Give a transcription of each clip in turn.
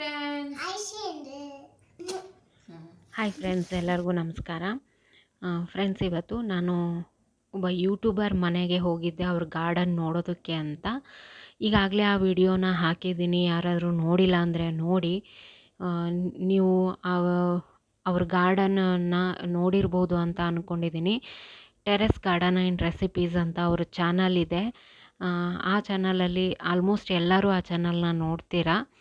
Friends hi friends ಎಲ್ಲರಿಗೂ ನಮಸ್ಕಾರ. Friends ಇವತ್ತು ನಾನು ಒಬ್ಬ ಯೂಟ್ಯೂಬರ್ ಮನೆಗೆ ಹೋಗಿದ್ದೆ. ಅವ್ರ ಗಾರ್ಡನ್ ನೋಡೋದಕ್ಕೆ ಅಂತ. ಈಗಾಗಲೇ ಆ ವಿಡಿಯೋನ ಹಾಕಿದ್ದೀನಿ. ಯಾರಾದರೂ ನೋಡಿಲ್ಲ ಅಂದರೆ ನೋಡಿ. ನೀವು ಅವ್ರ ಗಾರ್ಡನನ್ನು ನೋಡಿರ್ಬೋದು ಅಂತ ಅಂದ್ಕೊಂಡಿದ್ದೀನಿ ಟೆರೆಸ್ ಗಾರ್ಡನ್ ಆ್ಯಂಡ್ ರೆಸಿಪೀಸ್ ಅಂತ ಅವ್ರ ಚಾನಲ್ ಇದೆ. ಆ, ಚಾನಲಲ್ಲಿ ಆಲ್ಮೋಸ್ಟ್ ಎಲ್ಲರೂ ಆ ಚಾನಲ್ನ ನೋಡ್ತೀರಾ?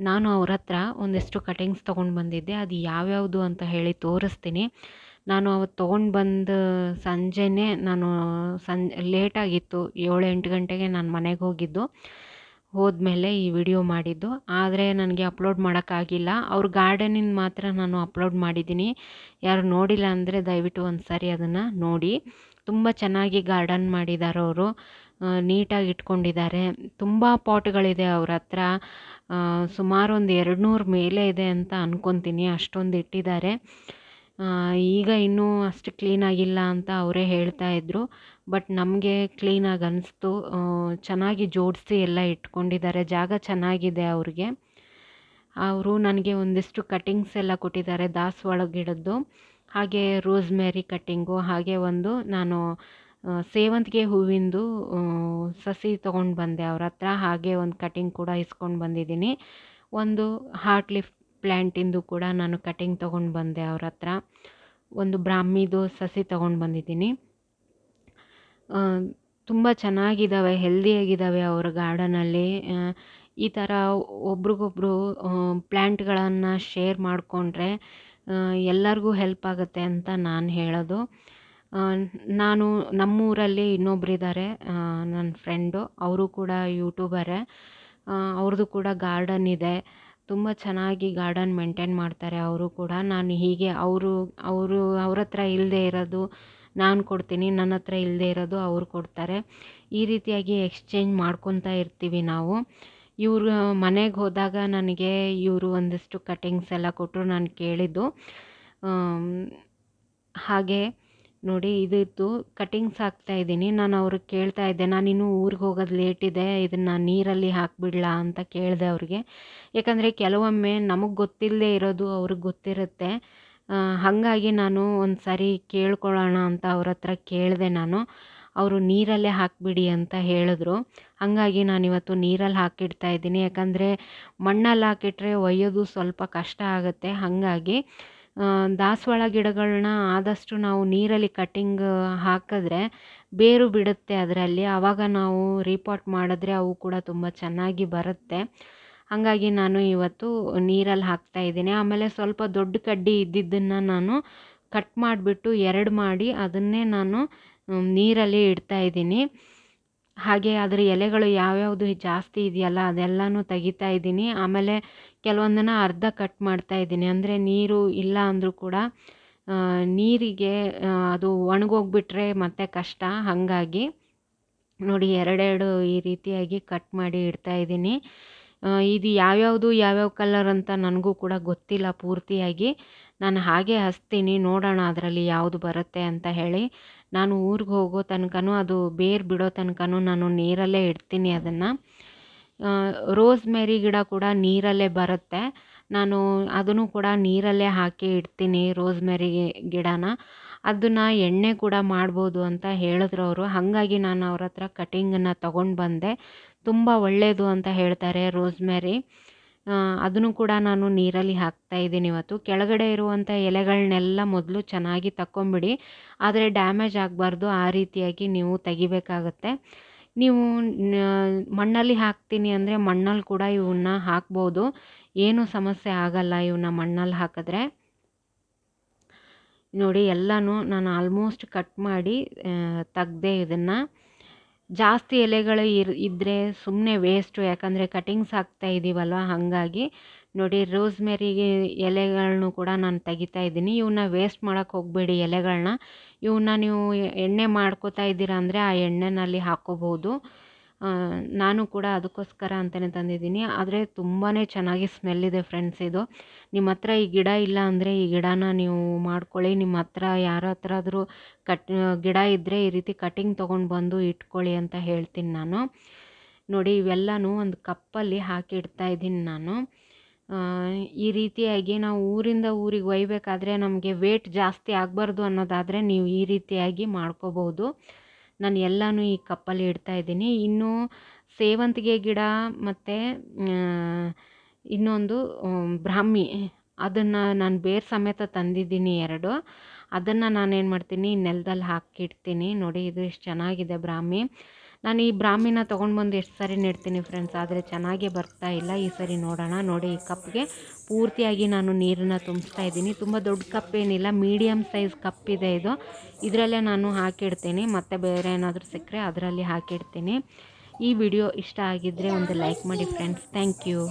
ನಾನು ಅವ್ರ ಹತ್ರ ಒಂದಿಷ್ಟು ಕಟಿಂಗ್ಸ್ ತೊಗೊಂಡು ಬಂದಿದ್ದೆ. ಅದು ಯಾವ್ಯಾವುದು ಅಂತ ಹೇಳಿ ತೋರಿಸ್ತೀನಿ. ನಾನು ಅವತ್ತು ತೊಗೊಂಡು ಬಂದು ಸಂಜೆನೇ ನಾನು ಸಂಜೆ ಲೇಟಾಗಿತ್ತು ಏಳು ಎಂಟು ಗಂಟೆಗೆ ನಾನು ಮನೆಗೆ ಹೋಗಿದ್ದು. ಹೋದ್ಮೇಲೆ ಈ ವಿಡಿಯೋ ಮಾಡಿದ್ದು. ಆದರೆ ನನಗೆ ಅಪ್ಲೋಡ್ ಮಾಡೋಕ್ಕಾಗಿಲ್ಲ. ಅವ್ರ ಗಾರ್ಡನಿಂದ ಮಾತ್ರ ನಾನು ಅಪ್ಲೋಡ್ ಮಾಡಿದ್ದೀನಿ. ಯಾರು ನೋಡಿಲ್ಲ ಅಂದರೆ ದಯವಿಟ್ಟು ಒಂದು ಸಾರಿ ಅದನ್ನು ನೋಡಿ. ತುಂಬ ಚೆನ್ನಾಗಿ ಗಾರ್ಡನ್ ಮಾಡಿದ್ದಾರೆ ಅವರು. ನೀಟಾಗಿ ಇಟ್ಕೊಂಡಿದ್ದಾರೆ ತುಂಬ ಪಾಟ್ಗಳಿದೆ ಅವ್ರ ಹತ್ರ. ಸುಮಾರು ಒಂದು ಎರಡು ನೂರು ಮೇಲೆ ಇದೆ ಅಂತ ಅಂದ್ಕೊತೀನಿ ಅಷ್ಟೊಂದು ಇಟ್ಟಿದ್ದಾರೆ ಈಗ ಇನ್ನೂ ಅಷ್ಟು ಕ್ಲೀನಾಗಿಲ್ಲ ಅಂತ ಅವರೇ ಹೇಳ್ತಾ ಇದ್ದರು ಬಟ್ ನಮಗೆ ಕ್ಲೀನಾಗಿ ಅನ್ನಿಸ್ತು ಚೆನ್ನಾಗಿ ಜೋಡಿಸಿ ಎಲ್ಲ ಇಟ್ಕೊಂಡಿದ್ದಾರೆ. ಜಾಗ ಚೆನ್ನಾಗಿದೆ ಅವ್ರಿಗೆ. ಅವರು ನನಗೆ ಒಂದಿಷ್ಟು ಕಟಿಂಗ್ಸ್ ಎಲ್ಲ ಕೊಟ್ಟಿದ್ದಾರೆ ದಾಸವಾಳ ಗಿಡದ್ದು ಹಾಗೆ ರೋಸ್ಮೇರಿ ಕಟ್ಟಿಂಗು ಹಾಗೆ ಒಂದು ನಾನು ಸೇವಂತಿಗೆ ಹೂವಿಂದು ಸಸಿ ತೊಗೊಂಡು ಬಂದೆ ಅವ್ರ ಹತ್ರ. ಹಾಗೆ ಒಂದು ಕಟಿಂಗ್ ಕೂಡ ಇಸ್ಕೊಂಡು ಬಂದಿದ್ದೀನಿ. ಒಂದು ಹಾರ್ಟ್ ಲಿಫ್ ಪ್ಲ್ಯಾಂಟಿಂದು ಕೂಡ ನಾನು ಕಟಿಂಗ್ ತೊಗೊಂಡು ಬಂದೆ ಅವ್ರ ಹತ್ರ. ಒಂದು ಬ್ರಾಹ್ಮಿದು ಸಸಿ ತೊಗೊಂಡು ಬಂದಿದ್ದೀನಿ. ತುಂಬ ಚೆನ್ನಾಗಿದ್ದಾವೆ ಹೆಲ್ದಿಯಾಗಿದ್ದಾವೆ ಅವರ ಗಾರ್ಡನಲ್ಲಿ. ಈ ಥರ ಒಬ್ರಿಗೊಬ್ರು ಪ್ಲ್ಯಾಂಟ್ಗಳನ್ನು ಶೇರ್ ಮಾಡಿಕೊಂಡ್ರೆ ಎಲ್ಲರಿಗೂ ಹೆಲ್ಪ್ ಆಗುತ್ತೆ ಅಂತ ನಾನು ಹೇಳೋದು. ನಾನು ನಮ್ಮೂರಲ್ಲಿ ಇನ್ನೊಬ್ಬರಿದ್ದಾರೆ ನನ್ನ ಫ್ರೆಂಡು ಅವರು ಕೂಡ ಯೂಟ್ಯೂಬರೇ ಅವ್ರದ್ದು ಕೂಡ ಗಾರ್ಡನ್ ಇದೆ. ತುಂಬ ಚೆನ್ನಾಗಿ ಗಾರ್ಡನ್ ಮೇಂಟೈನ್ ಮಾಡ್ತಾರೆ ಅವರು ಕೂಡ. ನಾನು ಹೀಗೆ ಅವರು ಅವರು ಅವ್ರ ಹತ್ರ ಇಲ್ಲದೆ ಇರೋದು ನಾನು ಕೊಡ್ತೀನಿ, ನನ್ನ ಹತ್ರ ಇಲ್ಲದೆ ಇರೋದು ಅವ್ರು ಕೊಡ್ತಾರೆ. ಈ ರೀತಿಯಾಗಿ ಎಕ್ಸ್ಚೇಂಜ್ ಮಾಡ್ಕೊತಾ ಇರ್ತೀವಿ ನಾವು. ಇವರು ಮನೆಗೆ ಹೋದಾಗ ನನಗೆ ಇವರು ಒಂದಿಷ್ಟು ಕಟಿಂಗ್ಸ್ ಎಲ್ಲ ಕೊಟ್ಟರು ನಾನು ಕೇಳಿದ್ದು. ಹಾಗೆ ನೋಡಿ ಇದಿತ್ತು. ಕಟಿಂಗ್ಸ್ ಹಾಕ್ತಾ ಇದ್ದೀನಿ. ನಾನು ಅವ್ರಿಗೆ ಕೇಳ್ತಾ ಇದ್ದೆ, ನಾನು ಇನ್ನೂ ಊರಿಗೆ ಹೋಗೋದು ಇದೆ, ಇದನ್ನು ನೀರಲ್ಲಿ ಹಾಕಿಬಿಡ್ಲಾ? ಅಂತ ಕೇಳಿದೆ ಅವ್ರಿಗೆ. ಯಾಕಂದರೆ ಕೆಲವೊಮ್ಮೆ ನಮಗೆ ಗೊತ್ತಿಲ್ಲದೆ ಇರೋದು ಅವ್ರಿಗೆ ಗೊತ್ತಿರುತ್ತೆ. ಹಾಗಾಗಿ ನಾನು ಒಂದು ಸಾರಿ ಕೇಳ್ಕೊಳ್ಳೋಣ ಅಂತ ಅವ್ರ ಹತ್ರ ಕೇಳಿದೆ ನಾನು. ಅವರು ನೀರಲ್ಲೇ ಹಾಕಿಬಿಡಿ ಅಂತ ಹೇಳಿದ್ರು. ಹಾಗಾಗಿ ನಾನಿವತ್ತು ನೀರಲ್ಲಿ ಹಾಕಿಡ್ತಾ ಇದ್ದೀನಿ. ಯಾಕಂದರೆ ಮಣ್ಣಲ್ಲಿ ಹಾಕಿಟ್ರೆ ಒಯ್ಯೋದು ಸ್ವಲ್ಪ ಕಷ್ಟ ಆಗುತ್ತೆ. ಹಾಗಾಗಿ ದಾಸವಾಳ ಗಿಡಗಳನ್ನ ಆದಷ್ಟು ನಾವು ನೀರಲ್ಲಿ ಕಟ್ಟಿಂಗ್ ಹಾಕಿದ್ರೆ ಬೇರು ಬಿಡುತ್ತೆ ಅದರಲ್ಲಿ. ಆವಾಗ ನಾವು ರೀಪಾಟ್ ಮಾಡಿದ್ರೆ ಅವು ಕೂಡ ತುಂಬ ಚೆನ್ನಾಗಿ ಬರುತ್ತೆ. ಹಾಗಾಗಿ ನಾನು ಇವತ್ತು ನೀರಲ್ಲಿ ಹಾಕ್ತಾ ಇದ್ದೀನಿ. ಆಮೇಲೆ ಸ್ವಲ್ಪ ದೊಡ್ಡ ಕಡ್ಡಿ ಇದ್ದಿದ್ದನ್ನು ನಾನು ಕಟ್ ಮಾಡಿಬಿಟ್ಟು ಎರಡು ಮಾಡಿ ಅದನ್ನೇ ನಾನು ನೀರಲ್ಲಿ ಇಡ್ತಾ ಇದ್ದೀನಿ. ಹಾಗೆ ಅದರ ಎಲೆಗಳು ಯಾವ್ಯಾವುದು ಜಾಸ್ತಿ ಇದೆಯಲ್ಲ ಅದೆಲ್ಲನೂ ತೆಗಿತಾ ಇದ್ದೀನಿ. ಆಮೇಲೆ ಕೆಲವೊಂದನ್ನು ಅರ್ಧ ಕಟ್ ಮಾಡ್ತಾ ಇದ್ದೀನಿ. ಅಂದರೆ ನೀರು ಇಲ್ಲ ಅಂದರೂ ಕೂಡ ನೀರಿಗೆ ಅದು ಒಣಗೋಗ್ಬಿಟ್ರೆ ಮತ್ತೆ ಕಷ್ಟ. ಹಾಗಾಗಿ ನೋಡಿ ಎರಡೆರಡು ಈ ರೀತಿಯಾಗಿ ಕಟ್ ಮಾಡಿ ಇಡ್ತಾ ಇದ್ದೀನಿ. ಇದು ಯಾವ್ಯಾವುದು ಯಾವ್ಯಾವ ಕಲರ್ ಅಂತ ನನಗೂ ಕೂಡ ಗೊತ್ತಿಲ್ಲ ಪೂರ್ತಿಯಾಗಿ. ನಾನು ಹಾಗೆ ಹಚ್ತೀನಿ, ನೋಡೋಣ ಅದರಲ್ಲಿ ಯಾವುದು ಬರುತ್ತೆ ಅಂತ ಹೇಳಿ ನಾನು ಊರಿಗೆ ಹೋಗೋ ತನಕನೂ ಅದು ಬೇರು ಬಿಡೋ ತನಕನೂ ನಾನು ನೀರಲ್ಲೇ ಇಡ್ತೀನಿ ಅದನ್ನು. ರೋಸ್ ಮೇರಿ ಗಿಡ ಕೂಡ ನೀರಲ್ಲೇ ಬರುತ್ತೆ. ನಾನು ಅದನ್ನು ಕೂಡ ನೀರಲ್ಲೇ ಹಾಕಿ ಇಡ್ತೀನಿ ರೋಸ್ ಮೇರಿ ಗಿಡನ. ಅದನ್ನು ಎಣ್ಣೆ ಕೂಡ ಮಾಡ್ಬೋದು ಅಂತ ಹೇಳಿದ್ರು ಅವರು. ಹಾಗಾಗಿ ನಾನು ಅವ್ರ ಹತ್ರ ಕಟಿಂಗನ್ನು ತೊಗೊಂಡು ಬಂದೆ. ತುಂಬ ಒಳ್ಳೆಯದು ಅಂತ ಹೇಳ್ತಾರೆ ರೋಸ್ಮೇರಿ. ಅದನ್ನು ಕೂಡ ನಾನು ನೀರಲ್ಲಿ ಹಾಕ್ತಾ ಇದ್ದೀನಿ ಇವತ್ತು. ಕೆಳಗಡೆ ಇರುವಂಥ ಎಲೆಗಳನ್ನೆಲ್ಲ ಮೊದಲು ಚೆನ್ನಾಗಿ ತಕ್ಕೊಂಬಿಡಿ. ಆದರೆ ಡ್ಯಾಮೇಜ್ ಆಗಬಾರ್ದು, ಆ ರೀತಿಯಾಗಿ ನೀವು ತೆಗಿಬೇಕಾಗತ್ತೆ. ನೀವು ಮಣ್ಣಲ್ಲಿ ಹಾಕ್ತೀನಿ ಅಂದರೆ ಮಣ್ಣಲ್ಲಿ ಕೂಡ ಇವನ್ನ ಹಾಕ್ಬೋದು. ಏನು ಸಮಸ್ಯೆ ಆಗಲ್ಲ ಇವನ್ನ ಮಣ್ಣಲ್ಲಿ ಹಾಕಿದ್ರೆ. ನೋಡಿ, ಎಲ್ಲನೂ ನಾನು ಆಲ್ಮೋಸ್ಟ್ ಕಟ್ ಮಾಡಿ ತೆಗ್ದೆ ಇದನ್ನು. ಜಾಸ್ತಿ ಎಲೆಗಳು ಇರ್ ಇದ್ದರೆ ಸುಮ್ಮನೆ ವೇಸ್ಟು ಯಾಕಂದರೆ ಕಟಿಂಗ್ಸ್ ಹಾಕ್ತಾ ಇದ್ದೀವಲ್ವ ಹಾಗಾಗಿ ನೋಡಿ ರೋಸ್ಮೆರಿಗೆ ಎಲೆಗಳನ್ನು ಕೂಡ ನಾನು ತೆಗಿತಾ ಇದ್ದೀನಿ. ಇವನ್ನ ವೇಸ್ಟ್ ಮಾಡೋಕ್ಕೆ ಹೋಗಬೇಡಿ ಎಲೆಗಳನ್ನ ಇವನ್ನ ನೀವು ಎಣ್ಣೆ ಮಾಡ್ಕೋತಾ ಇದ್ದೀರ ಅಂದರೆ ಆ ಎಣ್ಣೆನಲ್ಲಿ ಹಾಕ್ಕೋಬೋದು ನಾನು ಕೂಡ ಅದಕ್ಕೋಸ್ಕರ ಅಂತಲೇ ತಂದಿದ್ದೀನಿ. ಆದರೆ ತುಂಬಾ ಚೆನ್ನಾಗಿ ಸ್ಮೆಲ್ ಇದೆ ಫ್ರೆಂಡ್ಸ್ ಇದು. ನಿಮ್ಮ ಹತ್ರ ಈ ಗಿಡ ಇಲ್ಲ ಅಂದರೆ ಈ ಗಿಡನ ನೀವು ಮಾಡ್ಕೊಳ್ಳಿ. ನಿಮ್ಮ ಹತ್ರ ಯಾರ ಹತ್ರ ಆದರೂ ಕಟ್ ಗಿಡ ಇದ್ದರೆ ಈ ರೀತಿ ಕಟಿಂಗ್ ತೊಗೊಂಡು ಬಂದು ಇಟ್ಕೊಳ್ಳಿ ಅಂತ ಹೇಳ್ತೀನಿ ನಾನು. ನೋಡಿ ಇವೆಲ್ಲನೂ ಒಂದು ಕಪ್ಪಲ್ಲಿ ಹಾಕಿ ಇಡ್ತಾ ಇದ್ದೀನಿ ನಾನು. ಈ ರೀತಿಯಾಗಿ ನಾವು ಊರಿಂದ ಊರಿಗೆ ಒಯ್ಬೇಕಾದ್ರೆ ನಮಗೆ ವೇಟ್ ಜಾಸ್ತಿ ಆಗಬಾರ್ದು ಅನ್ನೋದಾದರೆ ನೀವು ಈ ರೀತಿಯಾಗಿ ಮಾಡ್ಕೋಬೋದು ನಾನು ಎಲ್ಲನೂ ಈ ಕಪ್ಪಲ್ಲಿ ಇಡ್ತಾ ಇದ್ದೀನಿ. ಇನ್ನು ಸೇವಂತಿಗೆ ಗಿಡ ಮತ್ತು ಇನ್ನೊಂದು ಬ್ರಾಹ್ಮಿ, ಅದನ್ನು ನಾನು ಬೇರು ಸಮೇತ ತಂದಿದ್ದೀನಿ ಎರಡು. ಅದನ್ನು ನಾನೇನು ಮಾಡ್ತೀನಿ, ನೆಲದಲ್ಲಿ ಹಾಕಿಡ್ತೀನಿ. ನೋಡಿ, ಇದು ಎಷ್ಟು ಚೆನ್ನಾಗಿದೆ ಬ್ರಾಹ್ಮಿ. ನಾನು ಈ ಬ್ರಾಹ್ಮಿನ ತೊಗೊಂಡು ಬಂದು ಎಷ್ಟು ಸರಿ ನೆಡ್ತೀನಿ ಫ್ರೆಂಡ್ಸ್ ಆದರೆ ಚೆನ್ನಾಗೇ ಬರ್ತಾ ಇಲ್ಲ. ಈ ಸರಿ ನೋಡೋಣ. ನೋಡಿ, ಈ ಕಪ್ಗೆ ಪೂರ್ತಿಯಾಗಿ ನಾನು ನೀರನ್ನು ತುಂಬಿಸ್ತಾ ಇದ್ದೀನಿ. ತುಂಬ ದೊಡ್ಡ ಕಪ್ ಏನಿಲ್ಲ ಮೀಡಿಯಮ್ ಸೈಜ್ ಕಪ್ ಇದೆ ಇದು. ಇದರಲ್ಲೇ ನಾನು ಹಾಕಿಡ್ತೀನಿ. ಮತ್ತು ಬೇರೆ ಏನಾದರೂ ಸಿಕ್ಕರೆ ಅದರಲ್ಲಿ ಹಾಕಿಡ್ತೀನಿ. ಈ ವಿಡಿಯೋ ಇಷ್ಟ ಆಗಿದ್ದರೆ ಒಂದು ಲೈಕ್ ಮಾಡಿ ಫ್ರೆಂಡ್ಸ್ ಥ್ಯಾಂಕ್ ಯು